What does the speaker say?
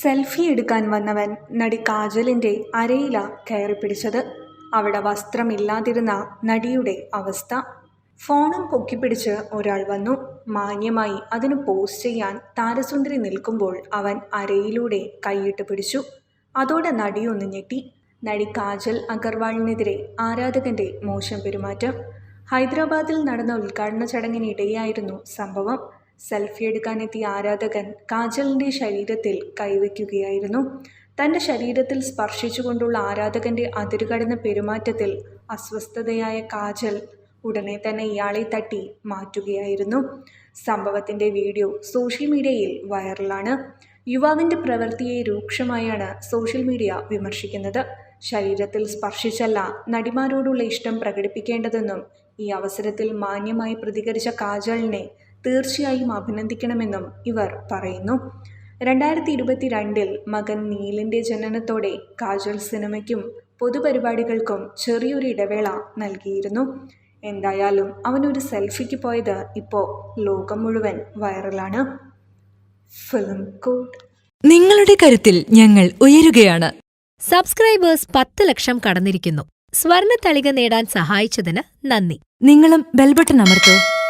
Selfie എടുക്കാൻ വന്നവൻ നടി കാജലിന്റെ അരയില കയറിപ്പിടിച്ചത് അവിടെ വസ്ത്രമില്ലാതിരുന്ന നടിയുടെ അവസ്ഥ. ഫോണും പൊക്കിപ്പിടിച്ച് ഒരാൾ വന്നു. മാന്യമായി അതിന് പോസ്റ്റ് ചെയ്യാൻ താരസുന്ദരി നിൽക്കുമ്പോൾ അവൻ അരയിലൂടെ കൈയിട്ട് പിടിച്ചു. അതോടെ നടിയൊന്ന് ഞെട്ടി. നടി കാജൽ അഗർവാളിനെതിരെ ആരാധകന്റെ മോശം പെരുമാറ്റം. ഹൈദരാബാദിൽ നടന്ന ഉദ്ഘാടന ചടങ്ങിനിടെയായിരുന്നു സംഭവം. സെൽഫി എടുക്കാനെത്തിയ ആരാധകൻ കാജലിന്റെ ശരീരത്തിൽ കൈവയ്ക്കുകയായിരുന്നു. തന്റെ ശരീരത്തിൽ സ്പർശിച്ചുകൊണ്ടുള്ള ആരാധകന്റെ അതിരുകടന്ന പെരുമാറ്റത്തിൽ അസ്വസ്ഥതയായ കാജൽ ഉടനെ തന്നെ ഇയാളെ തട്ടി മാറ്റുകയായിരുന്നു. സംഭവത്തിന്റെ വീഡിയോ സോഷ്യൽ മീഡിയയിൽ വൈറലാണ്. യുവാവിന്റെ പ്രവൃത്തിയെ രൂക്ഷമായാണ് സോഷ്യൽ മീഡിയ വിമർശിക്കുന്നത്. ശരീരത്തിൽ സ്പർശിച്ചല്ല നടിമാരോടുള്ള ഇഷ്ടം പ്രകടിപ്പിക്കേണ്ടതെന്നും ഈ അവസരത്തിൽ മാന്യമായി പ്രതികരിച്ച കാജലിനെ തീർച്ചയായും അഭിനന്ദിക്കണമെന്നും ഇവർ പറയുന്നു. രണ്ടായിരത്തി ഇരുപത്തി രണ്ടിൽ മകൻ നീലിന്റെ ജനനത്തോടെ കാജൽ സിനിമയ്ക്കും പൊതുപരിപാടികൾക്കും ചെറിയൊരു ഇടവേള നൽകിയിരുന്നു. എന്തായാലും അവനൊരു സെൽഫിക്ക് പോയത് ഇപ്പോൾ ലോകം മുഴുവൻ വൈറലാണ്. Film code. നിങ്ങളുടെ കരുത്തിൽ ഞങ്ങൾ ഉയരുകയാണ്. സബ്സ്ക്രൈബേഴ്സ് പത്ത് ലക്ഷം കടന്നിരിക്കുന്നു. സ്വർണ തളിക നേടാൻ സഹായിച്ചതിന് നന്ദി. നിങ്ങളും ബെൽബട്ടൺ അമർത്തോ.